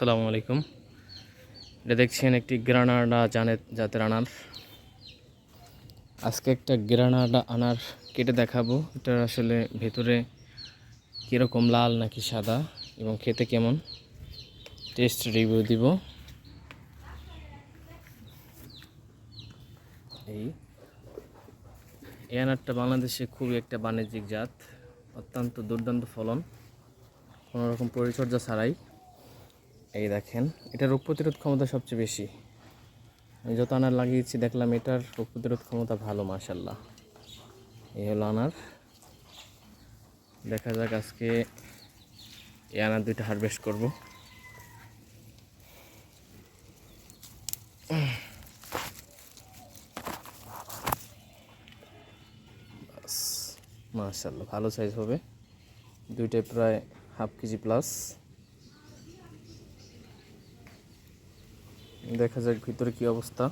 আসসালামু আলাইকুম। এটা দেখছেন একটি গ্রানাডা জানে জাতের আনার। আজকে একটা গ্রানাডা আনার কেটে দেখাবো। এটা আসলে ভেতরে কীরকম লাল নাকি সাদা এবং খেতে কেমন? টেস্ট রিভিউ দিব। এই। এই আনারটা বাংলাদেশে খুবই একটা বাণিজ্যিক জাত। অত্যন্ত দুর্দান্ত ফলন। কোনো রকম পরিচর্যা ছাড়াই। এই দেখেন, এটা রোগ প্রতিরোধ ক্ষমতা সবচেয়ে বেশি। আমি যত আনার লাগিয়েছি, দেখলাম এটার রোগ প্রতিরোধ ক্ষমতা ভালো মাশাল্লাহ এই হলো আনার। দেখা যাক আজকে এই আনার দুইটা হারভেস্ট করব। মাশাল্লাহ ভালো সাইজ হবে। দুইটাই প্রায় হাফ কেজি প্লাস দেখা যাক ভিতরে কি অবস্থা।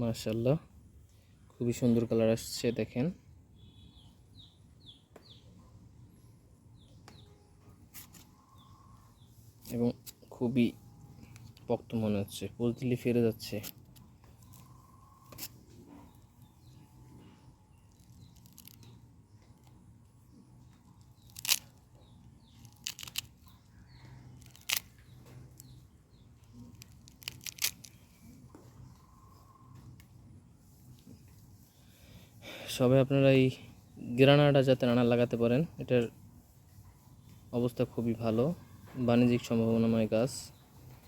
মাশাল্লাহ খুবই সুন্দর কালার আসছে দেখেন। এবং খুবই পক্ত মনে হচ্ছে। পুলতিলি ফিরে যাচ্ছে। সবাই আপনারা এই গ্রানাডা যাতে রান্না লাগাতে পারেন, এটার অবস্থা খুবই ভালো। বাণিজ্যিক সম্ভাবনাময় গাছ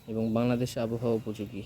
এবং বাংলাদেশে আবহাওয়া উপযোগী।